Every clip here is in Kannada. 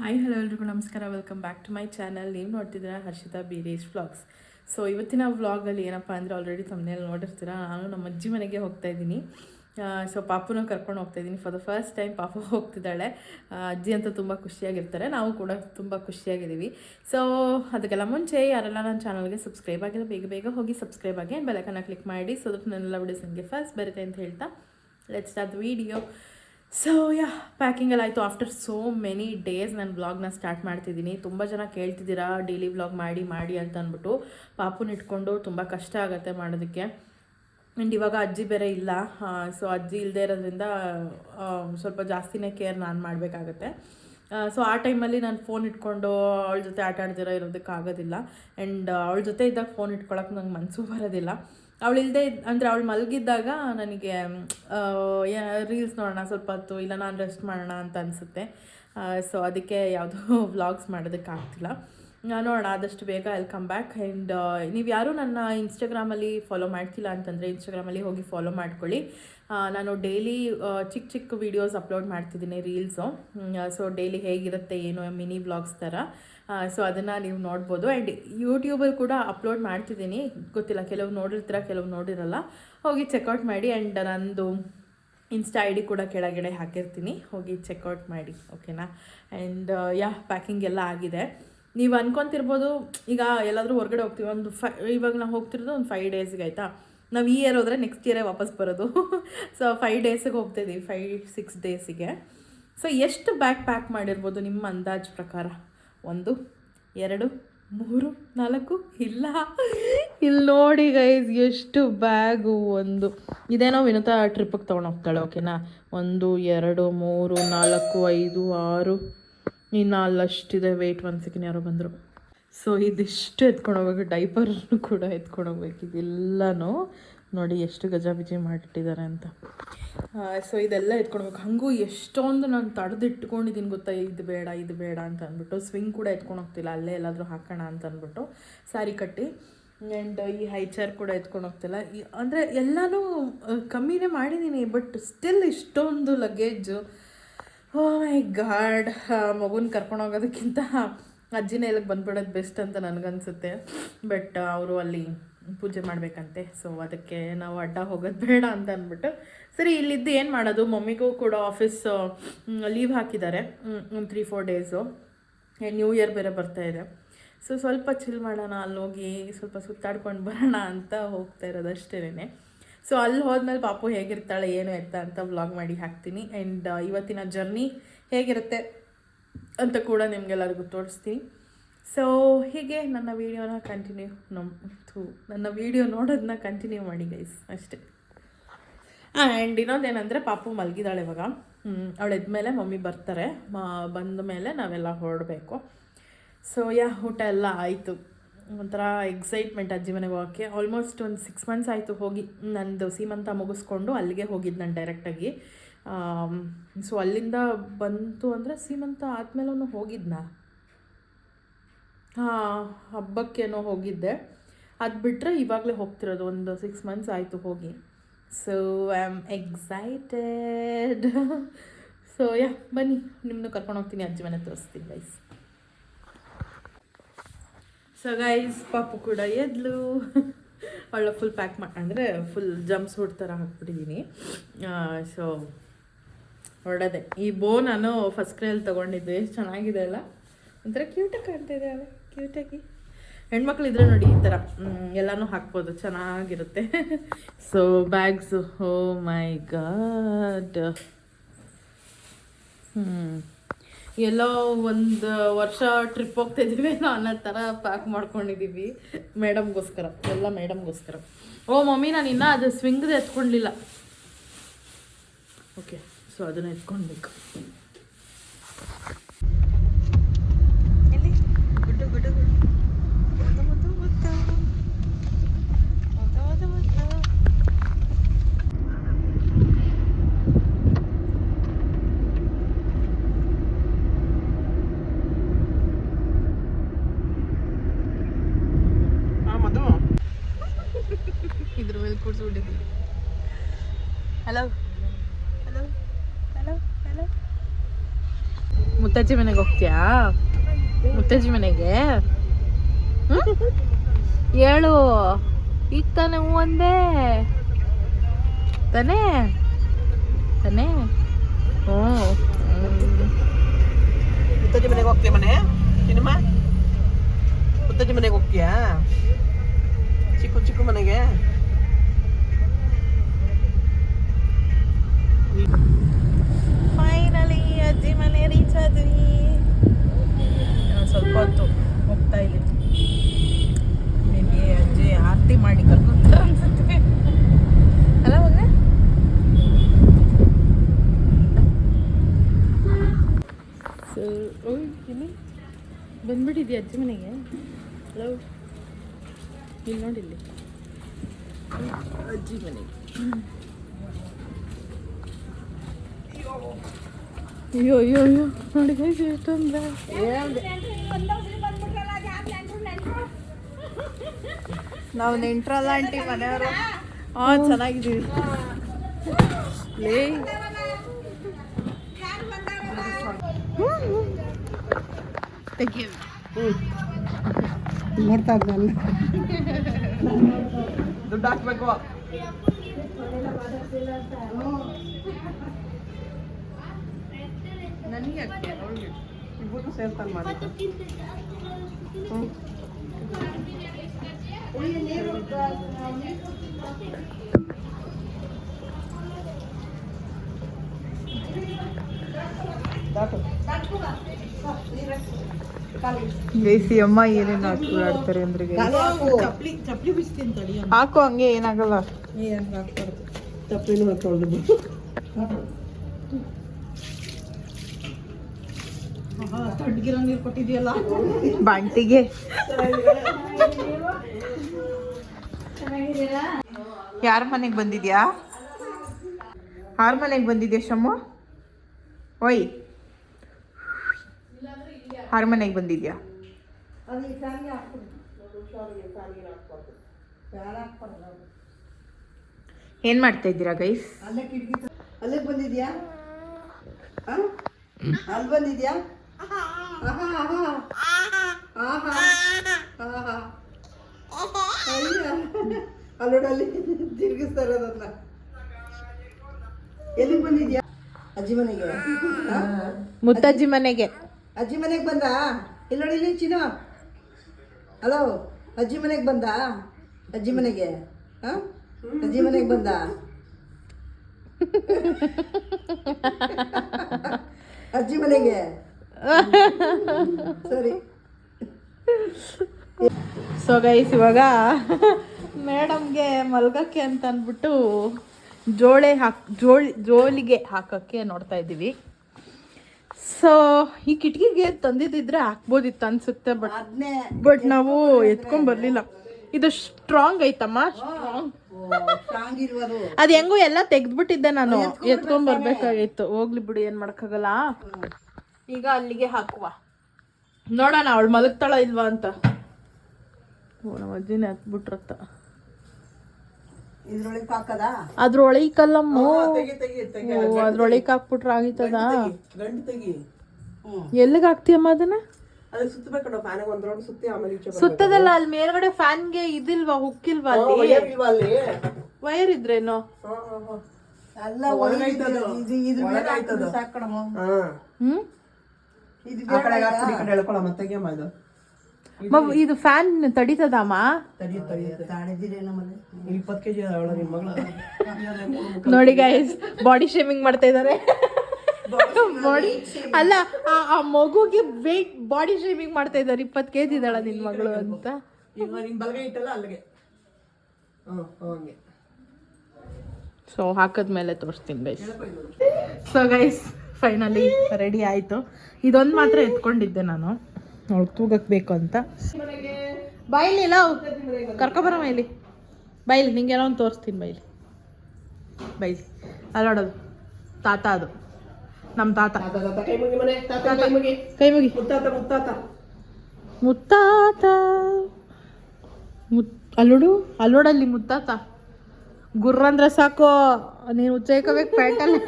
ಹಾಯ್ ಹಲೋ ಎಲ್ರಿಗೂ ನಮಸ್ಕಾರ. Welcome back to my channel ನೀವು ನೋಡ್ತಿದ್ದೀರಾ ಹರ್ಷಿತಾ ಬೀರೇಶ್ ವ್ಲಾಗ್ಸ್ ಸೊ ಇವತ್ತಿನ ವ್ಲಾಗಲ್ಲಿ ಏನಪ್ಪ ಅಂದರೆ ಆಲ್ರೆಡಿ ತಮ್ಮನೇಲಿ ನೋಡಿರ್ತೀರಾ? ನಾನು ನಮ್ಮ ಅಜ್ಜಿ ಮನೆಗೆ ಹೋಗ್ತಾ ಇದ್ದೀನಿ. ಸೊ ಪಾಪುನ ಕರ್ಕೊಂಡು ಹೋಗ್ತಾ ಇದ್ದೀನಿ. ಫಾರ್ ದ ಫಸ್ಟ್ ಟೈಮ್ ಪಾಪ ಹೋಗ್ತಿದ್ದಾಳೆ. ಅಜ್ಜಿ ಅಂತ ತುಂಬ ಖುಷಿಯಾಗಿರ್ತಾರೆ. ನಾವು ಕೂಡ ತುಂಬ ಖುಷಿಯಾಗಿದ್ದೀವಿ. ಸೊ ಅದಕ್ಕೆಲ್ಲ ಮುಂಚೆ ಯಾರೆಲ್ಲ ನನ್ನ ಚಾನಲ್ಗೆ ಸಬ್ಸ್ಕ್ರೈಬ್ ಆಗಿಲ್ಲ, ಬೇಗ ಬೇಗ ಹೋಗಿ ಸಬ್ಸ್ಕ್ರೈಬ್ ಆಗಿ ಬೆಲೆಕನ್ನ ಕ್ಲಿಕ್ ಮಾಡಿ ಸೊ ದಟ್ ನನ್ನೆಲ್ಲ ವಿಡಿಯೋಸ್ ನಿಮಗೆ ಫಸ್ಟ್ ಬರುತ್ತೆ ಅಂತ ಹೇಳ್ತಾ let's start video so ya packing ಎಲ್ಲ ಆಯಿತು. ಆಫ್ಟರ್ ಸೋ ಮೆನಿ ಡೇಸ್ ನಾನು ವ್ಲಾಗ್ನ ಸ್ಟಾರ್ಟ್ ಮಾಡ್ತಿದ್ದೀನಿ. ತುಂಬ ಜನ ಕೇಳ್ತಿದ್ದೀರಾ ಡೈಲಿ ವ್ಲಾಗ್ ಮಾಡಿ ಮಾಡಿ ಅಂತ ಅಂದ್ಬಿಟ್ಟು. ಪಾಪುನ ಇಟ್ಕೊಂಡು ತುಂಬ ಕಷ್ಟ ಆಗುತ್ತೆ ಮಾಡೋದಕ್ಕೆ. ಆ್ಯಂಡ್ ಇವಾಗ ಅಜ್ಜಿ ಬೇರೆ ಇಲ್ಲ. ಸೊ ಅಜ್ಜಿ ಇಲ್ಲದೆ ಇರೋದ್ರಿಂದ ಸ್ವಲ್ಪ ಜಾಸ್ತಿನೇ ಕೇರ್ ನಾನು ಮಾಡಬೇಕಾಗತ್ತೆ. ಸೊ ಆ ಟೈಮಲ್ಲಿ ನಾನು ಫೋನ್ ಇಟ್ಕೊಂಡು ಅವಳ ಜೊತೆ ಆಟ ಆಡ್ದಿರೋ ಇರೋದಕ್ಕಾಗೋದಿಲ್ಲ ಆ್ಯಂಡ್ ಅವಳ ಜೊತೆ ಇದ್ದಾಗ ಫೋನ್ ಇಟ್ಕೊಳಕ್ಕೆ ನಂಗೆ ಮನಸ್ಸು ಬರೋದಿಲ್ಲ. ಅವಳಿಲ್ಲದೆ ಅಂದರೆ ಅವಳು ಮಲಗಿದ್ದಾಗ ನನಗೆ ರೀಲ್ಸ್ ನೋಡೋಣ ಸ್ವಲ್ಪ ಹೊತ್ತು, ಇಲ್ಲ ನಾನು ರೆಸ್ಟ್ ಮಾಡೋಣ ಅಂತ ಅನಿಸುತ್ತೆ. ಸೊ ಅದಕ್ಕೆ ಯಾವುದೋ ವ್ಲಾಗ್ಸ್ ಮಾಡೋದಕ್ಕಾಗ್ತಿಲ್ಲ. ನೋಡೋಣ, ಆದಷ್ಟು ಬೇಗ ಐಲ್ ಕಮ್ ಬ್ಯಾಕ್ ಆ್ಯಂಡ್ ನೀವು ಯಾರೂ ನನ್ನ ಇನ್ಸ್ಟಾಗ್ರಾಮಲ್ಲಿ ಫಾಲೋ ಮಾಡ್ತಿಲ್ಲ ಅಂತಂದರೆ ಇನ್ಸ್ಟಾಗ್ರಾಮಲ್ಲಿ ಹೋಗಿ ಫಾಲೋ ಮಾಡ್ಕೊಳ್ಳಿ. ನಾನು ಡೈಲಿ ಚಿಕ್ಕ ಚಿಕ್ಕ ವೀಡಿಯೋಸ್ ಅಪ್ಲೋಡ್ ಮಾಡ್ತಿದ್ದೀನಿ ರೀಲ್ಸು ಸೊ ಡೈಲಿ ಹೇಗಿರುತ್ತೆ, ಏನು ಮಿನಿ ಬ್ಲಾಗ್ಸ್ ಥರ. ಸೊ ಅದನ್ನು ನೀವು ನೋಡ್ಬೋದು. ಆ್ಯಂಡ್ ಯೂಟ್ಯೂಬಲ್ಲಿ ಕೂಡ ಅಪ್ಲೋಡ್ ಮಾಡ್ತಿದ್ದೀನಿ. ಗೊತ್ತಿಲ್ಲ ಕೆಲವು ನೋಡಿರ್ತೀರ ಕೆಲವು ನೋಡಿರಲ್ಲ. ಹೋಗಿ ಚೆಕ್ಔಟ್ ಮಾಡಿ ಆ್ಯಂಡ್ ನಂದು ಇನ್ಸ್ಟಾ ಐ ಡಿ ಕೂಡ ಕೆಳಗಡೆ ಹಾಕಿರ್ತೀನಿ. ಹೋಗಿ ಚೆಕ್ಔಟ್ ಮಾಡಿ ಓಕೆನಾ ಆ್ಯಂಡ್ ಯಾ ಪ್ಯಾಕಿಂಗ್ ಎಲ್ಲ ಆಗಿದೆ. ನೀವು ಅನ್ಕೊತಿರ್ಬೋದು, ಈಗ ಎಲ್ಲಾದರೂ ಹೊರಗಡೆ ಹೋಗ್ತೀವಿ. ಒಂದು ಫೈ, ಇವಾಗ ನಾವು ಹೋಗ್ತಿರೋದು ಒಂದು ಫೈವ್ ಡೇಸ್ಗೆ ಆಯಿತಾ? ನಾವು ಈ ಇಯರ್ ಹೋದರೆ ನೆಕ್ಸ್ಟ್ ಇಯರೇ ವಾಪಸ್ ಬರೋದು. ಸೊ ಫೈವ್ ಡೇಸಿಗೆ ಹೋಗ್ತಾಯಿದ್ದೀವಿ ಫೈವ್ ಸಿಕ್ಸ್ ಡೇಸಿಗೆ ಸೊ ಎಷ್ಟು ಬ್ಯಾಗ್ ಪ್ಯಾಕ್ ಮಾಡಿರ್ಬೋದು ನಿಮ್ಮ ಅಂದಾಜು ಪ್ರಕಾರ? ಒಂದು, ಎರಡು, ಮೂರು, ನಾಲ್ಕು, ಇಲ್ಲ. ಇಲ್ಲಿ ನೋಡಿ ಗೈಸ್ ಎಷ್ಟು ಬ್ಯಾಗು ಒಂದು. ಇದೇನೋ ವಿನೋತ ಟ್ರಿಪ್ಪಿಗೆ ತೊಗೊಂಡು ಹೋಗ್ತಾಳೆ ಓಕೆನಾ ಒಂದು, ಎರಡು, ಮೂರು, ನಾಲ್ಕು, ಐದು, ಆರು. ಇನ್ನು ಅಲ್ಲಷ್ಟಿದೆ ವೆಯ್ಟ್ ಒಂದು ಸೆಕೆಂಡ್ ಯಾರೋ ಬಂದರು. ಸೊ ಇದಿಷ್ಟು ಎತ್ಕೊಂಡು ಹೋಗ್ಬೇಕು ಡೈಪರ್ನು ಕೂಡ ಎತ್ಕೊಂಡು ಹೋಗ್ಬೇಕು, ಇದೆಲ್ಲನೂ. ನೋಡಿ ಎಷ್ಟು ಗಜಾಬಿಜಿ ಮಾಡಿಟ್ಟಿದ್ದಾರೆ ಅಂತ. ಸೊ ಇದೆಲ್ಲ ಎತ್ಕೊಳ್ಬೇಕು ಹಾಗೂ ಎಷ್ಟೊಂದು ನಾನು ತಡೆದಿಟ್ಕೊಂಡಿದ್ದೀನಿ ಗೊತ್ತಾ, ಇದು ಬೇಡ ಇದು ಬೇಡ ಅಂತ ಅಂದ್ಬಿಟ್ಟು ಸ್ವಿಂಗ್ ಕೂಡ ಎತ್ಕೊಂಡು ಹೋಗ್ತಿಲ್ಲ, ಅಲ್ಲೇ ಎಲ್ಲಾದರೂ ಹಾಕೋಣ ಅಂತ ಅಂದ್ಬಿಟ್ಟು ಸ್ಯಾರಿ ಕಟ್ಟಿ ಆ್ಯಂಡ್ ಈ ಹೈ ಚೇರ್ ಕೂಡ ಎತ್ಕೊಂಡು ಹೋಗ್ತಿಲ್ಲ. ಈ, ಅಂದರೆ ಎಲ್ಲನೂ ಕಮ್ಮಿನೇ ಮಾಡಿದ್ದೀನಿ ಬಟ್ ಸ್ಟಿಲ್ ಇಷ್ಟೊಂದು ಲಗೇಜು ಓ ಮೈ ಗಾಡ್ ಮಗುನ ಕರ್ಕೊಂಡು ಹೋಗೋದಕ್ಕಿಂತ ಅಜ್ಜಿನ ಎಲ್ಲಿಗೆ ಬಂದ್ಬಿಡೋದು ಬೆಸ್ಟ್ ಅಂತ ನನಗನ್ಸುತ್ತೆ. ಬಟ್ ಅವರು ಅಲ್ಲಿ ಪೂಜೆ ಮಾಡಬೇಕಂತೆ. ಸೊ ಅದಕ್ಕೆ ನಾವು ಅಡ್ಡ ಹೋಗೋದು ಬೇಡ ಅಂತ ಅಂದ್ಬಿಟ್ಟು. ಸರಿ, ಇಲ್ಲಿದ್ದು ಏನು ಮಾಡೋದು? ಮಮ್ಮಿಗೂ ಕೂಡ ಆಫೀಸ್ ಲೀವ್ ಹಾಕಿದ್ದಾರೆ. ಒಂದು three four days new year ಬೇರೆ ಬರ್ತಾ ಇದೆ. ಸೊ ಸ್ವಲ್ಪ ಚಿಲ್ ಮಾಡೋಣ ಅಲ್ಲಿ ಹೋಗಿ ಸ್ವಲ್ಪ ಸುತ್ತಾಡ್ಕೊಂಡು ಬರೋಣ ಅಂತ ಹೋಗ್ತಾ ಇರೋದು ಅಷ್ಟೇನೆ. ಸೊ ಅಲ್ಲಿ ಹೋದ್ಮೇಲೆ ಪಾಪು ಹೇಗಿರ್ತಾಳೆ, ಏನು ಎತ್ತ ಅಂತ ವ್ಲಾಗ್ ಮಾಡಿ ಹಾಕ್ತೀನಿ. ಆ್ಯಂಡ್ ಇವತ್ತಿನ ಜರ್ನಿ ಹೇಗಿರುತ್ತೆ ಅಂತ ಕೂಡ ನಿಮಗೆಲ್ಲರಿಗೂ ತೋರಿಸ್ತೀನಿ. ಸೊ ಹೀಗೆ ನನ್ನ ವೀಡಿಯೋನ ಕಂಟಿನ್ಯೂ ನಮ್ಮ ನನ್ನ ವೀಡಿಯೋ ನೋಡೋದನ್ನ ಕಂಟಿನ್ಯೂ ಮಾಡಿ ಗೈಸ್ ಅಷ್ಟೇ. ಆ್ಯಂಡ್ ಇನ್ನೊಂದೇನೆಂದರೆ ಪಾಪು ಮಲಗಿದಾಳೆ ಇವಾಗ. ಅವಳು ಎದ್ಮೇಲೆ ಮಮ್ಮಿ ಬರ್ತಾರೆ. ಬಂದ ಮೇಲೆ ನಾವೆಲ್ಲ ಹೊರಡಬೇಕು. ಸೊ ಯಾ, ಊಟ ಎಲ್ಲ ಆಯಿತು. ಒಂಥರ ಎಕ್ಸೈಟ್ಮೆಂಟ್ ಅಜ್ಜಿ ಮನೆಗೆ ಹೋಗೋಕ್ಕೆ. ಆಲ್ಮೋಸ್ಟ್ ಒಂದು ಸಿಕ್ಸ್ ಮಂತ್ಸ್ ಆಯಿತು ಹೋಗಿ. ನಂದು ಸೀಮಂತ ಮುಗಿಸ್ಕೊಂಡು ಅಲ್ಲಿಗೆ ಹೋಗಿದ್ದು ನಾನು ಡೈರೆಕ್ಟಾಗಿ ಸೊ ಅಲ್ಲಿಂದ ಬಂತು ಅಂದರೆ ಸೀಮಂತ ಆದಮೇಲೂ ಹೋಗಿದ್ನಾ? ಹಾಂ, ಹಬ್ಬಕ್ಕೇನೋ ಹೋಗಿದ್ದೆ. ಅದು ಬಿಟ್ಟರೆ ಇವಾಗಲೇ ಹೋಗ್ತಿರೋದು ಒಂದು ಸಿಕ್ಸ್ ಮಂತ್ಸ್ ಆಯಿತು ಹೋಗಿ. So I am excited so ya ಬನ್ನಿ ನಿಮ್ಮನ್ನು ಕರ್ಕೊಂಡು ಹೋಗ್ತೀನಿ, ಅಜ್ಜಿ ಮನೆ ತೋರಿಸ್ತೀನಿ ಗೈಸ್ ಸೊ ಗೈಸ್ ಪಾಪು ಕೂಡ ಎದ್ಲು. ಅವಳ ಫುಲ್ ಪ್ಯಾಕ್ ಮಾಡಿ ಅಂದರೆ ಫುಲ್ ಜಂಪ್ ಸೂಟ್ ಥರ ಹಾಕ್ಬಿಟ್ಟಿದ್ದೀನಿ ಸೊ ಹೊರಡದೆ ಈ ಬೋ ನಾನು ಫಸ್ಟ್ ಕ್ರೈಯಲ್ಲಿ ತೊಗೊಂಡಿದ್ದೆ. ಚೆನ್ನಾಗಿದೆ ಅಲ್ಲ? ಒಂಥರ ಕ್ಯೂಟಾಗಿ ಕಾಣ್ತಾ ಇದೆ ಅಲ್ಲ ಕ್ಯೂಟಾಗಿ ಹೆಣ್ಮಕ್ಳು ಇದ್ರೆ ನೋಡಿ ಈ ಥರ ಎಲ್ಲಾನು ಹಾಕ್ಬೋದು, ಚೆನ್ನಾಗಿರುತ್ತೆ. So bags oh my god ಹ್ಞೂ ಎಲ್ಲೋ ಒಂದು ವರ್ಷ ಟ್ರಿಪ್ ಹೋಗ್ತಾ ಇದ್ದೀವಿ ಅನ್ನೋ ಥರ ಪ್ಯಾಕ್ ಮಾಡ್ಕೊಂಡಿದ್ದೀವಿ ಮೇಡಮ್ಗೋಸ್ಕರ ಎಲ್ಲ ಮೇಡಮ್ಗೋಸ್ಕರ ಓ, ಮಮ್ಮಿ, ನಾನು ಇನ್ನೂ ಅದು ಸ್ವಿಂಗ್ದು ಎತ್ಕೊಂಡಿಲ್ಲ. ಓಕೆ ಸೊ ಅದನ್ನು ಎತ್ಕೊಳ್ಬೇಕು ಎಲ್ಲಿ ಗುಡ್ಡು ಗುಡ್ಡು ಗುಡ್ಡು ಮುದ್ದು ಮುದ್ದು ಮುದ್ದು ಮುದ್ದು ಮುದ್ದು ಮುದ್ದು ಇದ್ರ ಮೇಲೆ ಕೂಡ್ಸ್ಬಿಟ್ಟಿದ್ದೀನಿ ಹಲೋ ಹಲೋ ಹಲೋ ಹಲೋ ಮುತ್ತಜ್ಜಿ ಮನೆಗೆ ಹೋಗ್ತೀಯಾ? ಮುತ್ತಜ್ಜಿ ಮನೆಗೆ? ಹೇಳು. ಈಗ ತಾನೇ ಹೂ ಒಂದೇ ತಾನೇ? ತಾನೇ? ಹ್ಞೂ ಮುತ್ತಜ್ಜಿ ಮನೆಗೆ ಹೋಗ್ತೀಯ ಮನೆ? ಸಿನಿಮಾ ಮುತ್ತಜ್ಜಿ ಮನೆಗೆ ಹೋಗ್ತೀಯಾ? ಚಿಕ್ಕ ಚಿಕ್ಕ ಮನೆಗೆ? ರೀಚ್ ಆದ್ವಿ ಸ್ವಲ್ಪ ಹೊತ್ತು ಹೋಗ್ತಾ ಇದ್ದೀವಿ ನಿಮಗೆ ಅಜ್ಜಿ ಆರತಿ ಮಾಡಿ ಕರ್ಕೊಂತ ಅನ್ಸುತ್ತೆ ಅಲ್ಲ ಮಗ ಸೊ ಇಲ್ಲಿ ಬಂದ್ಬಿಟ್ಟಿದ್ಯಾ ಅಜ್ಜಿ ಮನೆಗೆ ಹಲೋ ಇಲ್ಲಿ ನೋಡಿ ಇಲ್ಲಿ ಅಜ್ಜಿ ಮನೆಗೆ. ಅಯ್ಯೋ ಅಯ್ಯೋ ಅಯ್ಯೋ. ನೋಡಿ ಗೈಸ್ ಎಷ್ಟೊಂದ ನಾವು ನೆಂಟ್ರಲ್ಲ ಆಂಟಿ ಮನೆಯವರು. ಹಾ ಚೆನ್ನಾಗಿದ್ದೀವಿ. ಲೇ. ನೋಡ್ತಾ ಇದ್ದ ದುಡ್ಡು ಹಾಕ್ಬೇಕು. ನನಗೆ ಅಕ್ಕೆ ಇಬ್ಬರು ಸೇರ್ತಾನೆ ಮಾಡಿ ಬೇಸಿ ಅಮ್ಮ ಏನೇನು ಆಡ್ತಾರೆ ಅಂದ್ರೆ ಚಪ್ಪಲಿ ತಡಿ ಹಾಕು ಹಂಗೆ ಏನಾಗಲ್ಲ. ಏನು ಹಾಕ್ಬಾರ್ದು. ಚಪ್ಪಲಿನೂ ಹಾಕೊಳ್ಳೋದು ತಡ್ಗಿರೋ ನೀರು ಕೊಟ್ಟಿದ್ಯಲ್ಲ ಬಾಂಟಿಗೆ. ಯಾರ ಮನೆಗೆ ಬಂದಿದ್ಯಾ? ಯಾರ ಮನೆಗೆ ಬಂದಿದ್ಯಾ ಶಮ್ಮು? ಓಯ್. ಯಾರ ಮನೆಗೆ ಬಂದಿದ್ಯಾ? ಏನು ಮಾಡ್ತಾ ಇದ್ದೀರಾ ಗೈಸ್ ಅಲ್ಲೇ ಕಿಟಕಿ ಅಲ್ಲೇ ಬಂದಿದ್ಯಾ? ಅಲ್ಲಿ ಬಂದಿದ್ಯಾ? ಆಹಾ, ಆಹಾ. ಆಹಾ. ಆಹಾ. ಅಯ್ಯ. ಅಲ್ಲಿ ನೋಡು, ಅಲ್ಲಿ ತಿರುಗಿಸ್ತಾ ಎಲ್ಲಿಗೆ ಬಂದಿದ್ಯಾ ಅಜ್ಜಿ ಮನೆಗೆ? ಮುತ್ತಜ್ಜಿ ಮನೆಗೆ ಅಜ್ಜಿ ಮನೆಗೆ ಬಂದ ಇಲ್ಲ ನೋಡಿ ಇಲ್ಲಿ ಚಿನ್ನ ಹಲೋ ಅಜ್ಜಿ ಮನೆಗೆ ಬಂದ ಅಜ್ಜಿ ಮನೆಗೆ ಹಾಂ ಅಜ್ಜಿ ಮನೆಗೆ ಬಂದ ಅಜ್ಜಿ ಮನೆಗೆ ಸರಿ. ಸೊ ಗೈಸ್ ಇವಾಗ ಮೇಡಮ್ಗೆ ಮಲ್ಗಕ್ಕೆ ಅಂತ ಅಂದ್ಬಿಟ್ಟು ಜೋಳೆ ಹಾಕ್ ಜೋಳಿ ಜೋಳಿಗೆ ಹಾಕೋಕ್ಕೆ ನೋಡ್ತಾ ಇದ್ದೀವಿ. ಸೊ ಈ ಕಿಟಕಿಗೆ ತಂದಿದ್ದಿದ್ರೆ ಹಾಕ್ಬೋದಿತ್ತು ಅನ್ಸುತ್ತೆ ಬಟ್ ಬಟ್ ನಾವು ಎತ್ಕೊಂಡ್ ಬರ್ಲಿಲ್ಲ. ಇದು ಸ್ಟ್ರಾಂಗ್ ಐತಮ್ಮ ಸ್ಟ್ರಾಂಗ್ ಅದು ಹೆಂಗೋ ಎಲ್ಲ ತೆಗ್ದ್ಬಿಟ್ಟಿದ್ದೆ ನಾನು. ಎತ್ಕೊಂಡ್ ಬರ್ಬೇಕಾಗಿತ್ತು. ಹೋಗ್ಲಿ ಬಿಡು ಏನ್ ಮಾಡಕ್ಕಾಗಲ್ಲ. ಈಗ ಅಲ್ಲಿಗೆ ಹಾಕುವ. ನೋಡೋಣ ಅವಳು ಮಲಗ್ತಾಳ ಇಲ್ವಾ ಅಂತ. ಓ ನಮ್ಮ ಅಜ್ಜಿನೇ ಹತ್ಬಿಟ್ರತ್ತ ಅದ್ರೊಳಗೆ ಕಲ್ಲಮ್ಮ. ಅದ್ರೊಳಗೆ ಹಾಕ್ಬಿಟ್ರೆ ಆಗಿತ್ತದ? ಎಲ್ಲಿಗೆ ಹಾಕ್ತೀಯಮ್ಮ ಅದನ್ನ? ಅದಕ್ಕೆ ಸುತ್ತಬೇಕು ಫ್ಯಾನಿಗೆ ಒಂದ್ ರೌಂಡ್ ಸುತ್ತಿ ಆಮೇಲೆ ಈಚೆ ಸುತ್ತದಲ್ಲ ಅಲ್ಲಿ ಮೇಲ್ಗಡೆ ಫ್ಯಾನ್ಗೆ ಇದಿಲ್ವಾ ಹುಕ್ಕಿಲ್ವಾ ಅಲ್ಲಿ? ಇಲ್ವಾ ಅಲ್ಲಿ? ವೈರ್ ಇದ್ರೇನು? ಅಲ್ಲ ಇದು ಹಾಕ್ಬಿಡು ಮಗು, ಇದು. ಫ್ಯಾನ್ ತಡಿತದಮ್ಮ? ಇಪ್ಪತ್ತು ಕೆಜಿ ಅವಳ ನಿಮ್ಮ ಮಗಳ. ನೋಡಿ ಗೈಸ್ ಬಾಡಿ ಶೇಮಿಂಗ್ ಮಾಡ್ತಾ ಇದಾರೆ. ಬಾಡಿ ಅಲ್ಲ ಆ- ಆ ಮಗುಗೆ ವೇಟ್ ಬಾಡಿ ಶೇಮಿಂಗ್ ಮಾಡ್ತಾ ಇದಾರೆ. ಇಪ್ಪತ್ತು ಕೆ ಜಿ ಇದ್ದಾಳ ನಿನ್ ಮಗಳು ಅಂತ. ಸೊ ಹಾಕದ್ಮೇಲೆ ತೋರಿಸ್ತೀನಿ guys so guys finally ready ಆಯಿತು. ಇದೊಂದು ಮಾತ್ರ ಎತ್ಕೊಂಡಿದ್ದೆ ನಾನು. ಅವಳು ತೂಗಕ್ಕೆ ಬೇಕು ಅಂತ. ಬೈಲಿ ಲವ್ ಕರ್ಕೊಬರಮ್ಮ ಇಲ್ಲಿ ಬೈಲಿ ನಿಂಗೆ ಏನೋ ಒಂದು ತೋರಿಸ್ತೀನಿ ಬೈಲಿ ಬೈಲಿ ಅಲ್ಲೋಡೋದು. ತಾತ ಅದು. ನಮ್ಮ ತಾತ. ಕೈ ಮುಗಿ ಮುತ್ತಾತ. ಮುತ್ ಅಲ್ಲೋಡು ಅಲ್ಲೋಡಲ್ಲಿ ಮುತ್ತಾತ. ಗುರ್ರಂದ್ರೆ ಸಾಕು. ನೀನು ಉಚ್ಚೈಕೋಬೇಕು ಪ್ಯಾಂಟಲ್ಲಿ.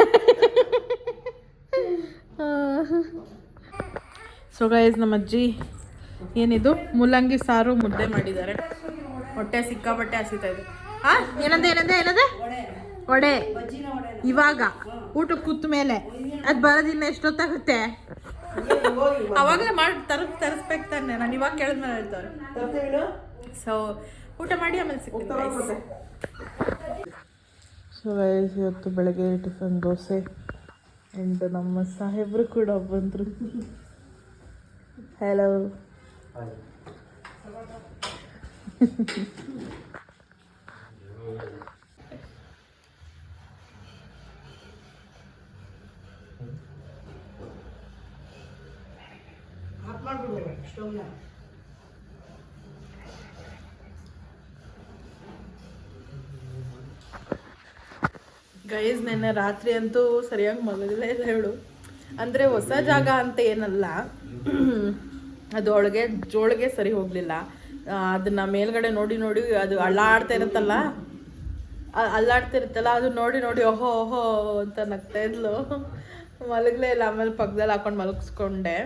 ಸೊ ಗೈಸ್ ನಮ್ಮ ಅಜ್ಜಿ ಏನಿದು? ಮೂಲಂಗಿ ಸಾರು ಮುದ್ದೆ ಮಾಡಿದ್ದಾರೆ. ಹೊಟ್ಟೆ ಸಿಕ್ಕಾಪಟ್ಟೆ ಹಸಿತಾ ಇದೆ. ಆ, ಏನಂದೆ ಏನಂದೆ ಏನಂದೆ? ಒಡೆ ಇವಾಗ ಊಟ ಕೂತ ಮೇಲೆ. ಅದು ಬರೋದಿನ್ನ ಎಷ್ಟೊತ್ತಾಗುತ್ತೆ? ಅವಾಗಲೇ ಮಾಡಿ ತರ ತರಿಸ್ಬೇಕು ತಾನೆ. ನಾನು ಇವಾಗ ಕೇಳಿದ್ಮೇಲೆ ಹೇಳ್ತಾರೆ ಸೊ ಊಟ ಮಾಡಿ ಆಮೇಲೆ ಸಿಗ್ತೀನಿ ಸೊ ಇವತ್ತು ಬೆಳಗ್ಗೆ ಟಿಫನ್ ದೋಸೆ. ಆ್ಯಂಡ್ ನಮ್ಮ ಸಾಹೇಬರು ಕೂಡ ಬಂದರು ಹಲೋ ಆಫ್ ಮಾಡ್ಬಿಡ್ಬೇಕು ಸ್ಟವ್ನ ಗೈಸ್, ನಿನ್ನೆ ರಾತ್ರಿ ಅಂತೂ ಸರಿಯಾಗಿ ಮಲಗಲೇ ಇಲ್ಲ ಹೇಳು. ಅಂದರೆ ಹೊಸ ಜಾಗ ಅಂತ ಏನಲ್ಲ. ಅದು ಒಳಗೆ, ಜೋಳಿಗೆ ಸರಿ ಹೋಗಲಿಲ್ಲ. ಅದನ್ನ ಮೇಲ್ಗಡೆ ನೋಡಿ ನೋಡಿ ಅದು ಅಳ್ಳಾಡ್ತಾ ಇರುತ್ತಲ್ಲ? ಅಲ್ಲಾಡ್ತಿರುತ್ತಲ್ಲ ಅದು ನೋಡಿ ನೋಡಿ ಓಹೋ ಓಹೋ ಅಂತ ನಗ್ತಾ ಇದ್ಲು. ಮಲಗಲೇ ಇಲ್ಲ, ಆಮೇಲೆ ಪಕ್ಕದಲ್ಲಿ ಹಾಕೊಂಡು ಮಲಗಿಸ್ಕೊಂಡೆ.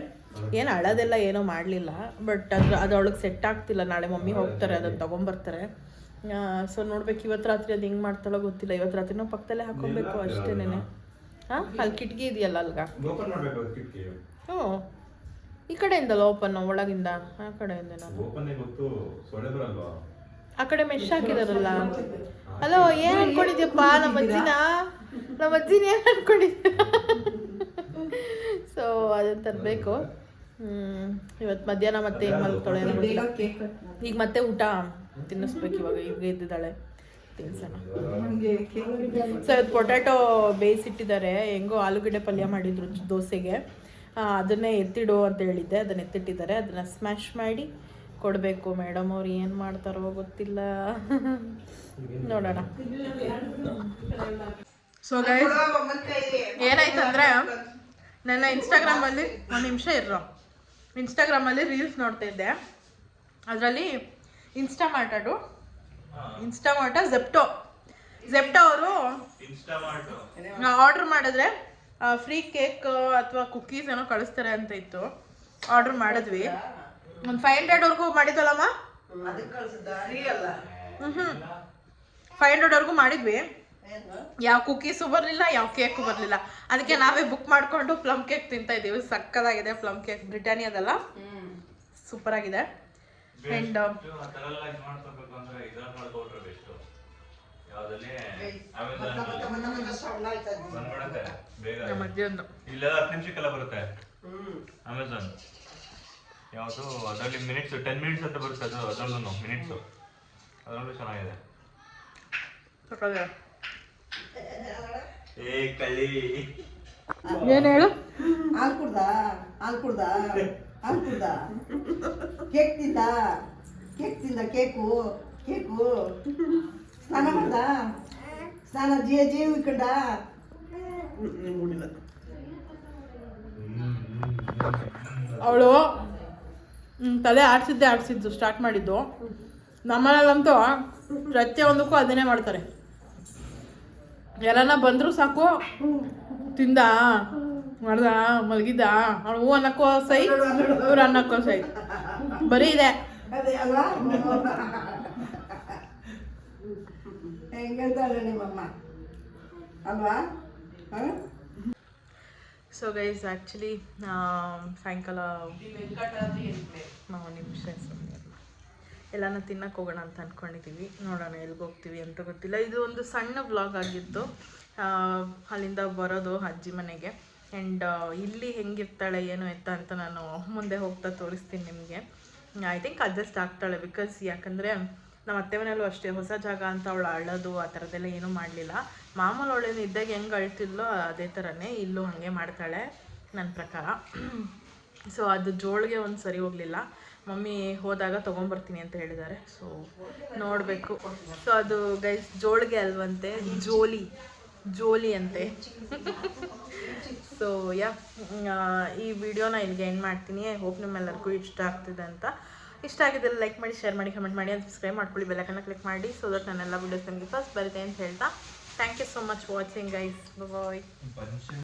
ಏನು ಅಳೋದೆಲ್ಲ ಏನೋ ಮಾಡಲಿಲ್ಲ, ಬಟ್ ಅದು ಅದೊಳಗೆ ಸೆಟ್ ಆಗ್ತಿಲ್ಲ. ನಾಳೆ ಮಮ್ಮಿ ಹೋಗ್ತಾರೆ, ಅದನ್ನು ತೊಗೊಂಬರ್ತಾರೆ. ಸೊ ನೋಡ್ಬೇಕು ಇವತ್ತು ರಾತ್ರಿ ಅದು ಹೆಂಗೆ ಮಾಡ್ತಾಳೋ ಗೊತ್ತಿಲ್ಲ. ಇವತ್ತು ರಾತ್ರಿ ನಾವು ಪಕ್ಕದಲ್ಲೇ ಹಾಕೊಬೇಕು ಅಷ್ಟೇನೆ ಹಾಂ ಅಲ್ಲಿ ಕಿಟಕಿ ಇದೆಯಲ್ಲ ಅಲ್ಗ? ಓಪನ್ ಮಾಡ್ಬೇಕು ಅದು ಕಿಟಕಿ. ಹ್ಞೂ. ಈ ಕಡೆಯಿಂದಲ್ಲ ಓಪನ್ ಒಳಗಿಂದ? ಆ ಕಡೆಯಿಂದ ಆ ಕಡೆ ಮೆಶ್ ಹಾಕಿದಾರಲ್ಲ? ಹಲೋ ಏನ್ ಅನ್ಕೊಂಡಿದ್ಯಪ್ಪ? ನಮ್ಮ ಅಜ್ಜಿನ? ನಮ್ಮ ಅಜ್ಜಿನ ಏನ್ ಅನ್ಕೊಂಡಿದ್ಯ? ಸೊ ಅದನ್ನ ತರಬೇಕು. ಹ್ಮ್ ಇವತ್ತು ಮಧ್ಯಾಹ್ನ ಮತ್ತೆ ಏನೋ ಈಗ ಮತ್ತೆ ಊಟ. ತಿನ್ನಿಸ್ಬೇಕು ಇವಾಗ ಈಗ ಇದ್ದಿದ್ದಾಳೆ. ತಿನ್ಸೋಣ. ಸೊ ಇವತ್ತು ಪೊಟ್ಯಾಟೊ ಬೇಯಿಸಿಟ್ಟಿದ್ದಾರೆ ಹೆಂಗೋ ಆಲೂಗಡ್ಡೆ ಪಲ್ಯ ಮಾಡಿದ್ರು ದೋಸೆಗೆ. ಅದನ್ನೇ ಎತ್ತಿಡು ಅಂತ ಹೇಳಿದ್ದೆ. ಅದನ್ನ ಎತ್ತಿಟ್ಟಿದ್ದಾರೆ. ಅದನ್ನ ಸ್ಮ್ಯಾಶ್ ಮಾಡಿ ಕೊಡಬೇಕು. ಮೇಡಮ್ ಅವ್ರು ಏನು ಮಾಡ್ತಾರೋ ಗೊತ್ತಿಲ್ಲ. ನೋಡೋಣ. ಸೊ ಗೈಸ್ ಏನಾಯ್ತಂದ್ರೆ ನನ್ನ ಇನ್ಸ್ಟಾಗ್ರಾಮಲ್ಲಿ ಒಂದು ನಿಮಿಷ ಇರೋ ಇನ್ಸ್ಟಾಗ್ರಾಮಲ್ಲಿ ರೀಲ್ಸ್ ನೋಡ್ತಾ ಇದ್ದೆ. ಅದರಲ್ಲಿ ಇನ್ಸ್ಟಾ ಇನ್ಸ್ಟಾಮಾರ್ಟ ಇನ್ಸ್ಟಾ ಮಾಟ ಜೆಪ್ಟೋ ಜೆಪ್ಟೋ ಅವರು ಆರ್ಡರ್ ಮಾಡಿದ್ರೆ ಫ್ರೀ ಕೇಕ್ ಅಥವಾ ಕುಕ್ಕೀಸ್ ಏನೋ ಕಳಿಸ್ತಾರೆ ಅಂತ ಇತ್ತು. ಆರ್ಡರ್ ಮಾಡಿದ್ವಿ. ಒಂದು ಫೈವ್ ಹಂಡ್ರೆಡ್ವರೆಗೂ ಮಾಡಿದ್ವಲ್ಲಮ್ಮ? ಹ್ಞೂ ಫೈವ್ ಹಂಡ್ರೆಡ್ವರೆಗೂ ಮಾಡಿದ್ವಿ. ಯಾವ ಕುಕ್ಕೀಸು ಬರಲಿಲ್ಲ ಯಾವ ಕೇಕು ಬರಲಿಲ್ಲ. ಅದಕ್ಕೆ ನಾವೇ ಬುಕ್ ಮಾಡಿಕೊಂಡು ಪ್ಲಮ್ ಕೇಕ್ ತಿಂತಾ ಇದ್ದೀವಿ. ಸಕ್ಕದಾಗಿದೆ ಪ್ಲಮ್ ಕೇಕ್ ಬ್ರಿಟಾನಿಯಾದಲ್ಲ ಸೂಪರ್ ಆಗಿದೆ. ಅಜ್ಜಿಯೊಂದು. ಇಲ್ಲ ಹತ್ತು ನಿಮಿಷಕ್ಕೆಲ್ಲ ಬರುತ್ತೆ. ಅಮೆಝಾನ್ ಯಾವುದು? ಅದರಲ್ಲಿ ಮಿನಿಟ್ಸ್ ಟೆನ್ ಮಿನಿಟ್ಸ್ ಅಂತ ಬರುತ್ತೆ ಅದು ಅದರಲ್ಲೂ ಮಿನಿಟ್ಸು ಅದರಲ್ಲೂ ಚೆನ್ನಾಗಿದೆ. ಏ ಕಳಿ ಏನು ಹೇಳು? ಹಾಲು ಕುಡ್ದಾ? ಹಾಲು ಕುಡ್ದ? ಕುಡ್ದ ಕೇಕ್ ತಿಂದ? ಕೇಕ್ ತಿಂದ ಕೇಕು ಕೇಕು. ಸ್ನಾನ ಮಾಡ್ದ? ಸ್ನಾನ ಜೇ ಜೇ ಇಕ್ಕಂಡ ಅವಳು ತಲೆ ಆಡ್ಸಿದ್ದೆ ಆಡ್ಸಿದ್ದು ಸ್ಟಾರ್ಟ್ ಮಾಡಿದ್ದು. ನಮ್ಮನೇಲಂತೂ ಪ್ರತಿಯೊಂದಕ್ಕೂ ಅದನ್ನೇ ಮಾಡ್ತಾರೆ. ಎಲ್ಲಾನ ಬಂದರೂ ಸಾಕು, ತಿಂದ. ಮಾಡ್ದ ಮಲಗಿದ್ದ ಅವ್ಳು ಹೂ ಅನ್ನಕ್ಕೋ ಸೈ ಇವ್ರು ಅನ್ನಕ್ಕೋ ಸೈ ಬರೀ ಇದೆ. ಅಲ್ವಾ? ಸೊ ಗೈಸ್ ಆ್ಯಕ್ಚುಲಿ ಸಾಯಂಕಾಲ ನಾವು ನಿಮಿಷ ಎಲ್ಲಾನ ತಿನ್ನಕ್ಕೆ ಹೋಗೋಣ ಅಂತ ಅಂದ್ಕೊಂಡಿದ್ದೀವಿ ನೋಡೋಣ ಎಲ್ಲಿಗೆ ಹೋಗ್ತೀವಿ ಅಂತ ಗೊತ್ತಿಲ್ಲ. ಇದು ಒಂದು ಸಣ್ಣ ವ್ಲಾಗ್ ಆಗಿತ್ತು. ಅಲ್ಲಿಂದ ಬರೋದು ಅಜ್ಜಿ ಮನೆಗೆ. ಆ್ಯಂಡ್ ಇಲ್ಲಿ ಹೆಂಗಿರ್ತಾಳೆ, ಏನು ಎತ್ತ ಅಂತ ನಾನು ಮುಂದೆ ಹೋಗ್ತಾ ತೋರಿಸ್ತೀನಿ ನಿಮಗೆ. ಐ ಥಿಂಕ್ ಅಡ್ಜಸ್ಟ್ ಆಗ್ತಾಳೆ ಬಿಕಾಸ್ ಯಾಕಂದರೆ ನಮ್ಮ ಅತ್ತೆ ಮನೆಯಲ್ಲೂ ಅಷ್ಟೇ, ಹೊಸ ಜಾಗ ಅಂತ ಅವಳು ಅಳೋದು, ಆ ಥರದ್ದೆಲ್ಲ ಏನೂ ಮಾಡಲಿಲ್ಲ. ಮಾಮೂಲು ಅವಳೇನು ಇದ್ದಾಗ ಹೆಂಗೆ ಅಳ್ತಿದ್ಲೋ ಅದೇ ಥರನೇ ಇಲ್ಲೂ ಹಾಗೆ ಮಾಡ್ತಾಳೆ ನನ್ನ ಪ್ರಕಾರ. ಸೊ ಅದು ಜೋಳಿಗೆ ಒಂದು ಸರಿ ಹೋಗಲಿಲ್ಲ. ಮಮ್ಮಿ ಹೋದಾಗ ತೊಗೊಂಬರ್ತೀನಿ ಅಂತ ಹೇಳಿದ್ದಾರೆ. ಸೊ ನೋಡಬೇಕು. ಸೊ ಅದು ಗೈಸ್ ಜೋಳಿಗೆ ಅಲ್ವಂತೆ, ಜೋಲಿ ಜೋಲಿ ಅಂತೆ. ಸೊ ಯಾ ಈ ವಿಡಿಯೋನ ಇಲ್ಲಿಗೆ ಎಂಡ್ ಮಾಡ್ತೀನಿ. ಐ ಹೋಪ್ ನಿಮ್ಮೆಲ್ಲರಿಗೂ ಇಷ್ಟ ಆಗ್ತಿದೆ ಅಂತ. ಇಷ್ಟ ಆಗಿದ್ದಲ್ಲಿ ಲೈಕ್ ಮಾಡಿ ಶೇರ್ ಮಾಡಿ ಕಮೆಂಟ್ ಮಾಡಿ ಅಂತ ಸಬ್ಸ್ಕ್ರೈಬ್ ಮಾಡ್ಕೊಳ್ಳಿ. ಬೆಲ್ಲಕನ್ನ ಕ್ಲಿಕ್ ಮಾಡಿ ಸೊ ದಟ್ ನನ್ನೆಲ್ಲ ವೀಡಿಯೋಸ್ ನಿಮಗೆ ಫಸ್ಟ್ ಬರುತ್ತೆ ಅಂತ ಹೇಳ್ತಾ. Thank you so much watching guys bye